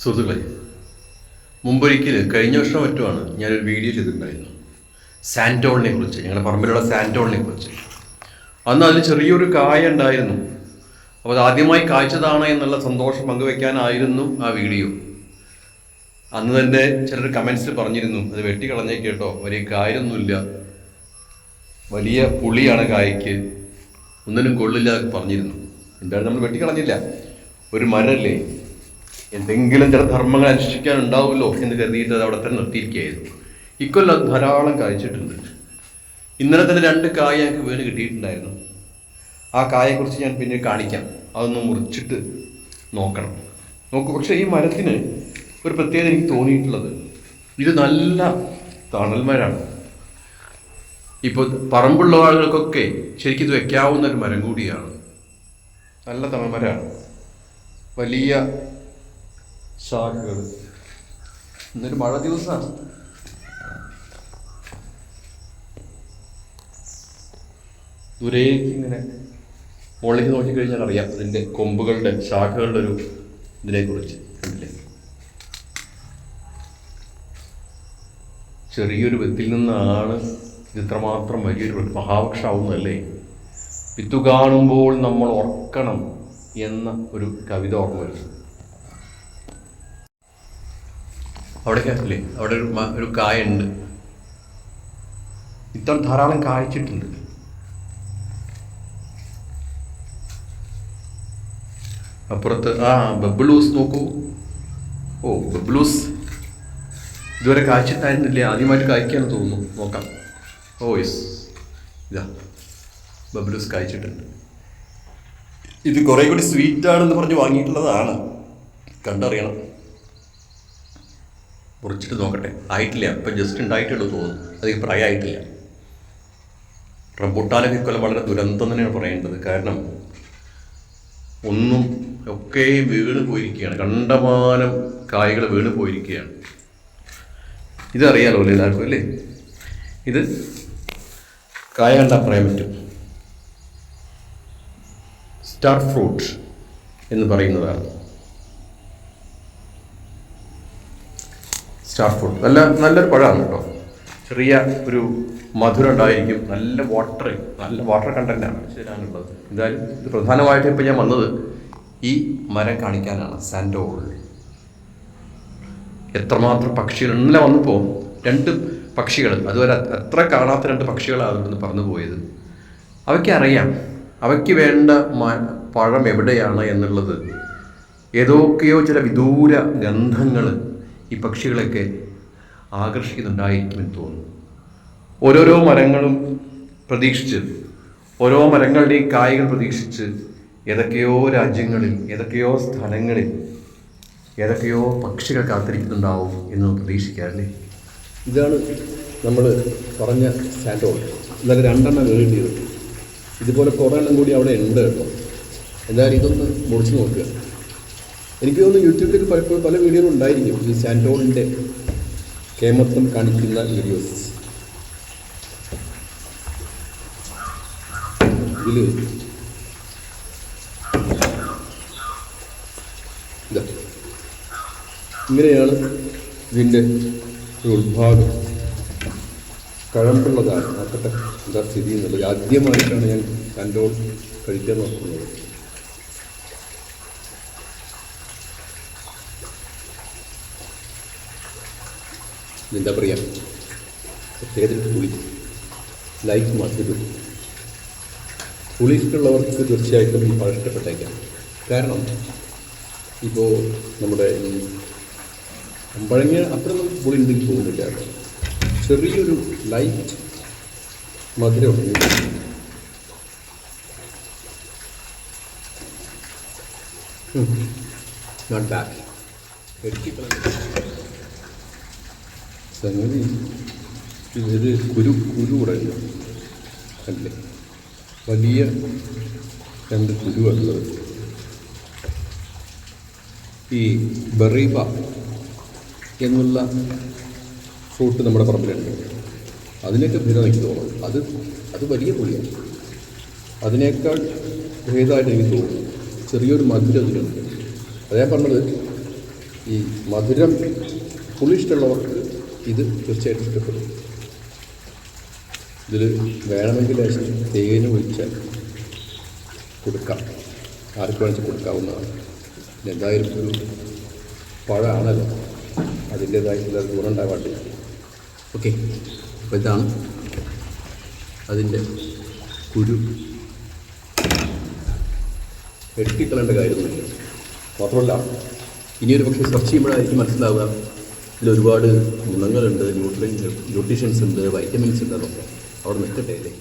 സുഹൃത്തുക്കളെ മുമ്പൊരിക്കൽ കഴിഞ്ഞ വർഷം മറ്റുമാണ് ഞാനൊരു വീഡിയോ ചെയ്തിട്ടുണ്ടായിരുന്നു. സാന്റോളിനെ കുറിച്ച് ഞങ്ങളുടെ പറമ്പിലുള്ള സാന്റോളിനെ കുറിച്ച്. അന്ന് അതിൽ ചെറിയൊരു കായ ഉണ്ടായിരുന്നു. അപ്പോൾ അത് ആദ്യമായി കായ്ച്ചതാണ് എന്നുള്ള സന്തോഷം പങ്കുവെക്കാനായിരുന്നു ആ വീഡിയോ. അന്ന് തന്നെ ചിലർ കമൻസിൽ പറഞ്ഞിരുന്നു അത് വെട്ടിക്കളഞ്ഞേ കേട്ടോ വലിയ കായൊന്നുമില്ല. വലിയ പുളിയാണ് കായ്ക്ക്. ഒന്നിനും കൊള്ളില്ല പറഞ്ഞിരുന്നു. എന്തായാലും നമ്മൾ വെട്ടിക്കളഞ്ഞില്ല? ഒരു മരല്ലേ? എന്തെങ്കിലും ചില ധർമ്മങ്ങൾ അനുഷ്ഠിക്കാനുണ്ടാവുമല്ലോ എന്ന് കരുതിയിട്ട് അത് അവിടെ തന്നെ നിർത്തിയിരിക്കുകയായിരുന്നു. ഇക്കൊല്ലം ധാരാളം കായ്ച്ചിട്ടുണ്ട്. ഇന്നലെ തന്നെ രണ്ട് കായ എനിക്ക് വീണ് കിട്ടിയിട്ടുണ്ടായിരുന്നു. ആ കായെക്കുറിച്ച് ഞാൻ പിന്നെ കാണിക്കാം. അതൊന്ന് മുറിച്ചിട്ട് നോക്കണം. നോക്കൂ പക്ഷേ ഈ മരത്തിന് ഒരു പ്രത്യേകത എനിക്ക് തോന്നിയിട്ടുള്ളത്. ഇത് നല്ല തണൽമരാണ് ഇപ്പോൾ പറമ്പുള്ള ആളുകൾക്കൊക്കെ ശരിക്കും ഇത് വെക്കാവുന്ന ഒരു മരം കൂടിയാണ്. നല്ല തണൽമരമാണ്. വലിയ ശാഖകൾ. ഇന്നൊരു മഴ ദിവസമാണ് ദൂരേക്ക് ഇങ്ങനെ മുകളിലേക്ക് നോക്കിക്കഴിഞ്ഞാൽ അറിയാം അതിന്റെ കൊമ്പുകളുടെ ശാഖകളുടെ ഒരു ഇതിനെക്കുറിച്ച് കണ്ടില്ലേ? ചെറിയൊരു വിത്തിൽ നിന്നാണ് ഇത് ഇത്രമാത്രം വലിയൊരു മഹാവൃക്ഷമാവുന്നതല്ലേ വിത്തു കാണുമ്പോൾ നമ്മൾ ഓർക്കണം എന്ന ഒരു കവിത ഓർമ്മ വരുന്നു. അവിടേക്ക് അല്ലേ അവിടെ ഒരു ഒരു കായുണ്ട്. ഇത്തവണ ധാരാളം കായ്ച്ചിട്ടുണ്ട്. അപ്പുറത്ത് ആ ബബ്ലൂസ് നോക്കൂ. ഓ ബബ്ലൂസ് ഇതുവരെ കായ്ച്ചിട്ടായിരുന്നില്ല? ആദ്യമായിട്ട് കായ്ക്കാന്ന് തോന്നുന്നു. നോക്കാം. Oh yes. ഇതാ. ബബ്ലൂസ് കായ്ച്ചിട്ടുണ്ട്. ഇത് കുറേ കൂടി സ്വീറ്റ് ആണെന്ന് പറഞ്ഞ് വാങ്ങിയിട്ടുള്ളതാണ്. കണ്ടറിയണം. മുറിച്ചിട്ട് നോക്കട്ടെ. ആയിട്ടില്ല. ഇപ്പം ജസ്റ്റ് ഉണ്ടായിട്ടുള്ളൂ തോന്നുന്നു. അധികം പ്രായമായിട്ടില്ല റംബുട്ടാനൊക്കെ ഇക്കൊല്ലം വളരെ ദുരന്തം തന്നെയാണ് പറയേണ്ടത്. കാരണം ഒന്നും ഒക്കെ വീണ് പോയിരിക്കുകയാണ്. കണ്ടമാനം കായ്കൾ വീണ് പോയിരിക്കുകയാണ്. ഇതറിയാലോ അല്ലേ എല്ലാവർക്കും അല്ലേ? ഇത് കായ കണ്ടാൽ പറയാൻ പറ്റും. സ്റ്റാർ ഫ്രൂട്ട് എന്ന് പറയുന്നതാണ്. സ്റ്റാർ ഫ്രൂട്ട് നല്ല നല്ലൊരു പഴമാണ് കേട്ടോ. ചെറിയ ഒരു മധുരം ഉണ്ടായിരിക്കും നല്ല വാട്ടർ നല്ല വാട്ടർ കണ്ടന്റാണ് ശരിയാണുള്ളത് എന്തായാലും ഇത് പ്രധാനമായിട്ടും ഇപ്പം ഞാൻ വന്നത് ഈ മരം കാണിക്കാനാണ്. സാൻഡോൾ എത്രമാത്രം പക്ഷികൾ ഇന്നലെ വന്നപ്പോൾ രണ്ട് പക്ഷികൾ അതുവരെ എത്ര കാണാത്ത രണ്ട് പക്ഷികളാണ് ഇവിടുന്ന് പറഞ്ഞു പോയത്. അവയ്ക്ക് അറിയാം. അവയ്ക്ക് വേണ്ട പഴം എവിടെയാണ് എന്നുള്ളത്. ഏതൊക്കെയോ ചില വിദൂര ഗന്ധങ്ങൾ ഈ പക്ഷികളൊക്കെ ആകർഷിക്കുന്നുണ്ടായിരിക്കുമെന്ന് തോന്നുന്നു. ഓരോരോ മരങ്ങളും പ്രതീക്ഷിച്ച് ഓരോ മരങ്ങളുടെയും കായകൾ പ്രതീക്ഷിച്ച് ഏതൊക്കെയോ രാജ്യങ്ങളിൽ ഏതൊക്കെയോ സ്ഥലങ്ങളിൽ ഏതൊക്കെയോ പക്ഷികൾ കാത്തിരിക്കുന്നുണ്ടാവും എന്ന് പ്രതീക്ഷിക്കാറില്ലേ? ഇതാണ് നമ്മൾ പറഞ്ഞ സാൻഡോൾ. ഇതൊക്കെ രണ്ടെണ്ണം വേണ്ടിയത് ഇതുപോലെ കുറേ എണ്ണം കൂടി അവിടെ ഉണ്ട് കേട്ടോ. എന്തായാലും ഇതൊന്ന് മുറിച്ച് നോക്കുക. എനിക്ക് തോന്നുന്നു യൂട്യൂബിൽ പലപ്പോഴും പല വീഡിയോകളും ഉണ്ടായിരിക്കും. ഈ സാൻഡോളിന്റെ കേമത്വം കാണിക്കുന്ന വീഡിയോസ്. ഇതിൽ ഇതാ. ഇങ്ങനെയാണ് ഇതിന്റെ ഉത്ഭാഗം കഴമ്പുള്ളതാണ്. നോക്കട്ടെ എന്താ സ്ഥിതി എന്നുള്ളത്. ആദ്യമായിട്ടാണ് ഞാൻ കണ്ടോൾ കഴിക്കാൻ നോക്കുന്നത്. എന്താ പറയുക പ്രത്യേകത പുളി. ലൈക്ക് മധുരം പുളി ഇഷ്ടമുള്ളവർക്ക് തീർച്ചയായിട്ടും ഈ പഴം ഇഷ്ടപ്പെട്ടേക്കാം. കാരണം ഇപ്പോൾ നമ്മുടെ ഈ അമ്പഴങ്ങ അത്ര നമുക്ക് പുളി ഉണ്ടെങ്കിൽ തോന്നുന്നില്ല. ചെറിയൊരു ലൈറ്റ് മധുരമുണ്ട് നോട്ട് ബാഡ് സംഗതി ഇത് കുരു കുരു കുറഞ്ഞു അല്ലേ? വലിയ രണ്ട് കുരുവുള്ളത് ഈ ബറീബ എന്നുള്ള ഫ്രൂട്ട് നമ്മുടെ പറമ്പിലുണ്ട്. അതിനൊക്കെ ഭേദം എനിക്ക് തോന്നുന്നു അത് അത് വലിയ പുളിയാണ് അതിനേക്കാൾ ഭേദമായിട്ട് എനിക്ക് തോന്നുന്നു. ചെറിയൊരു മധുരം അതിലുണ്ട്. അത് പറഞ്ഞത്. ഈ മധുരം പുളി ഇഷ്ടമുള്ളവർക്ക് ഇത് തീർച്ചയായിട്ടും ഇഷ്ടപ്പെടും. ഇതിൽ വേണമെങ്കിൽ തേന് ഒഴിച്ചാൽ കൊടുക്കാം. ആർക്ക് വേണമെങ്കിൽ കൊടുക്കാവുന്നതാണ്. എന്തായാലും ഒരു പഴമാണല്ലോ. അതിന്റേതായിട്ടുള്ള ഗുണം ഉണ്ടാവാട്ടെ ഓക്കെ അപ്പോൾ ഇതാണ് അതിന്റെ കുരു. വെട്ടിക്കളേണ്ട കാര്യമൊന്നുമില്ല. മാത്രമല്ല ഇനിയൊരു പക്ഷേ സെർച്ച് ചെയ്യുമ്പോഴായിരിക്കും മനസ്സിലാവുക ഇതിൽ ഒരുപാട് ഗുണങ്ങളുണ്ട് ന്യൂട്രിയൻസ് ന്യൂട്രീഷ്യൻസ് ഉണ്ട് വൈറ്റമിൻസ് ഉണ്ട് അതൊക്കെ അവിടെ നിൽക്കട്ടെ അല്ലേ?